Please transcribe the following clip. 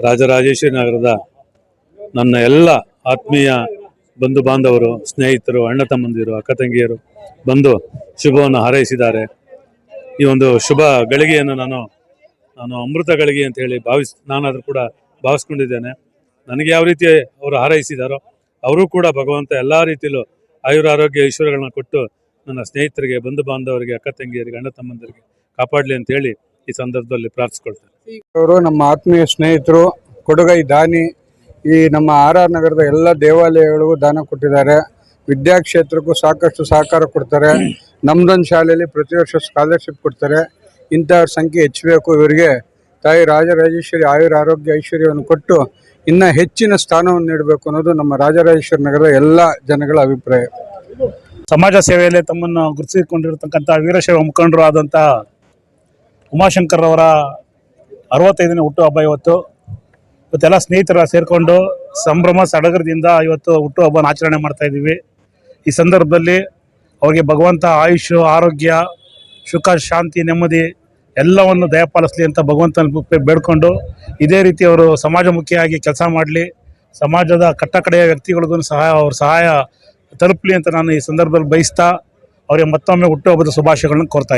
ರಾಜರಾಜೇಶ್ವರಿ ನಗರದ ನನ್ನ ಎಲ್ಲ ಆತ್ಮೀಯ ಬಂಧು ಬಾಂಧವರು, ಸ್ನೇಹಿತರು, ಅಣ್ಣ ತಮ್ಮಂದಿರು, ಅಕ್ಕ ತಂಗಿಯರು ಬಂದು ಶುಭವನ್ನು ಹಾರೈಸಿದ್ದಾರೆ. ಈ ಒಂದು ಶುಭ ಗಳಿಗೆಯನ್ನು ನಾನು ನಾನು ಅಮೃತ ಗಳಿಗೆ ಅಂತ ಹೇಳಿ ಭಾವಿಸ್, ನಾನಾದರೂ ಕೂಡ ಭಾವಿಸ್ಕೊಂಡಿದ್ದೇನೆ. ನನಗೆ ಯಾವ ರೀತಿ ಅವರು ಹಾರೈಸಿದಾರೋ, ಅವರು ಕೂಡ ಭಗವಂತ ಎಲ್ಲ ರೀತಿಯಲ್ಲೂ ಆಯುರ ಆರೋಗ್ಯ ಈಶ್ವರಗಳನ್ನ ಕೊಟ್ಟು ನನ್ನ ಸ್ನೇಹಿತರಿಗೆ, ಬಂಧು ಬಾಂಧವರಿಗೆ, ಅಕ್ಕ ತಂಗಿಯರಿಗೆ, ಅಣ್ಣ ತಮ್ಮಂದಿರಿಗೆ ಕಾಪಾಡಲಿ ಅಂತ ಹೇಳಿ ಈ ಸಂದರ್ಭದಲ್ಲಿ ಪ್ರಾರ್ಥಿಸ್ಕೊಳ್ತೇನೆ. ಅವರು ನಮ್ಮ ಆತ್ಮೀಯ ಸ್ನೇಹಿತರು, ಕೊಡುಗೈ ದಾನಿ, ಈ ನಮ್ಮ ಆರ್ ಆರ್ ನಗರದ ಎಲ್ಲ ದೇವಾಲಯಗಳಿಗೂ ದಾನ ಕೊಟ್ಟಿದ್ದಾರೆ. ವಿದ್ಯಾಕ್ಷೇತ್ರಕ್ಕೂ ಸಾಕಷ್ಟು ಸಹಕಾರ ಕೊಡ್ತಾರೆ. ನಮ್ದೊಂದು ಶಾಲೆಯಲ್ಲಿ ಪ್ರತಿ ವರ್ಷ ಸ್ಕಾಲರ್ಶಿಪ್ ಕೊಡ್ತಾರೆ. ಇಂಥವ್ರ ಸಂಖ್ಯೆ ಹೆಚ್ಚಬೇಕು. ಇವರಿಗೆ ತಾಯಿ ರಾಜರಾಜೇಶ್ವರಿ ಆಯುರ ಆರೋಗ್ಯ ಐಶ್ವರ್ಯವನ್ನು ಕೊಟ್ಟು ಇನ್ನ ಹೆಚ್ಚಿನ ಸ್ಥಾನವನ್ನು ನೀಡಬೇಕು ಅನ್ನೋದು ನಮ್ಮ ರಾಜರಾಜೇಶ್ವರಿ ನಗರದ ಎಲ್ಲ ಜನಗಳ ಅಭಿಪ್ರಾಯ. ಸಮಾಜ ಸೇವೆಯಲ್ಲಿ ತಮ್ಮನ್ನು ಗುರುತಿಸಿಕೊಂಡಿರತಕ್ಕಂಥ ವೀರಶೈವ ಮುಖಂಡರು ಆದಂತಹ ಉಮಾಶಂಕರ್ ಅವರ ಅರವತ್ತೈದನೇ ಹುಟ್ಟುಹಬ್ಬ ಇವತ್ತು. ಇವತ್ತೆಲ್ಲ ಸ್ನೇಹಿತರ ಸೇರಿಕೊಂಡು ಸಂಭ್ರಮ, ಸಡಗರದಿಂದ ಇವತ್ತು ಹುಟ್ಟುಹಬ್ಬನ ಆಚರಣೆ ಮಾಡ್ತಾ ಇದ್ದೀವಿ. ಈ ಸಂದರ್ಭದಲ್ಲಿ ಅವರಿಗೆ ಭಗವಂತ ಆಯುಷ್, ಆರೋಗ್ಯ, ಸುಖ, ಶಾಂತಿ, ನೆಮ್ಮದಿ ಎಲ್ಲವನ್ನು ದಯಪಾಲಿಸಲಿ ಅಂತ ಭಗವಂತನ ಬೇಡ್ಕೊಂಡು ಇದೇ ರೀತಿ ಅವರು ಸಮಾಜಮುಖಿಯಾಗಿ ಕೆಲಸ ಮಾಡಲಿ. ಸಮಾಜದ ಕಟ್ಟಕಡೆಯ ವ್ಯಕ್ತಿಗಳಿಗೂ ಸಹಾಯ, ಅವ್ರ ಸಹಾಯ ತಲುಪಲಿ ಅಂತ ನಾನು ಈ ಸಂದರ್ಭದಲ್ಲಿ ಬಯಸ್ತಾ ಅವರಿಗೆ ಮತ್ತೊಮ್ಮೆ ಹುಟ್ಟುಹಬ್ಬದ ಶುಭಾಶಯಗಳನ್ನು ಕೋರ್ತಾ